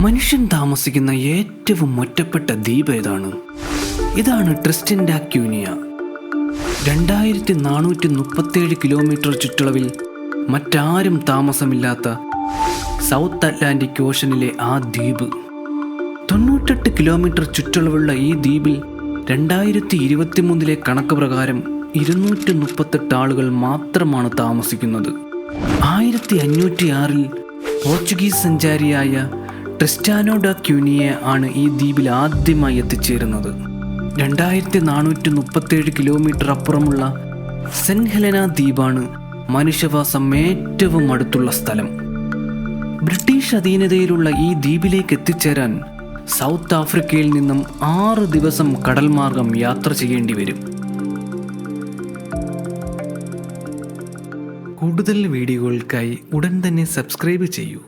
മനുഷ്യൻ താമസിക്കുന്ന ഏറ്റവും ഒറ്റപ്പെട്ട ദ്വീപ് ഏതാണ്? ഇതാണ് ട്രിസ്റ്റൻ ഡാക്യൂനിയ. രണ്ടായിരത്തി നാനൂറ്റി മുപ്പത്തേഴ് കിലോമീറ്റർ ചുറ്റളവിൽ മറ്റാരും താമസമില്ലാത്ത സൗത്ത് അറ്റ്ലാന്റിക് ഓഷനിലെ ആ ദ്വീപ്. തൊണ്ണൂറ്റെട്ട് കിലോമീറ്റർ ചുറ്റളവുള്ള ഈ ദ്വീപിൽ രണ്ടായിരത്തി ഇരുപത്തി മൂന്നിലെ കണക്ക് പ്രകാരം ഇരുന്നൂറ്റി മുപ്പത്തെട്ട് ആളുകൾ മാത്രമാണ് താമസിക്കുന്നത്. ആയിരത്തി അഞ്ഞൂറ്റി ആറിൽ പോർച്ചുഗീസ് സഞ്ചാരിയായ ട്രിസ്റ്റാനോ ഡ ക്യൂനിയെ ആണ് ഈ ദ്വീപിൽ ആദ്യമായി എത്തിച്ചേരുന്നത്. രണ്ടായിരത്തി നാനൂറ്റി മുപ്പത്തേഴ് കിലോമീറ്റർ അപ്പുറമുള്ള ഹെലന ദ്വീപാണ് മനുഷ്യവാസം ഏറ്റവും അടുത്തുള്ള സ്ഥലം. ബ്രിട്ടീഷ് അധീനതയിലുള്ള ഈ ദ്വീപിലേക്ക് എത്തിച്ചേരാൻ സൗത്ത് ആഫ്രിക്കയിൽ നിന്നും ആറ് ദിവസം കടൽ മാർഗം യാത്ര ചെയ്യേണ്ടി വരും. കൂടുതൽ വീഡിയോകൾക്കായി ഉടൻ തന്നെ സബ്സ്ക്രൈബ് ചെയ്യൂ.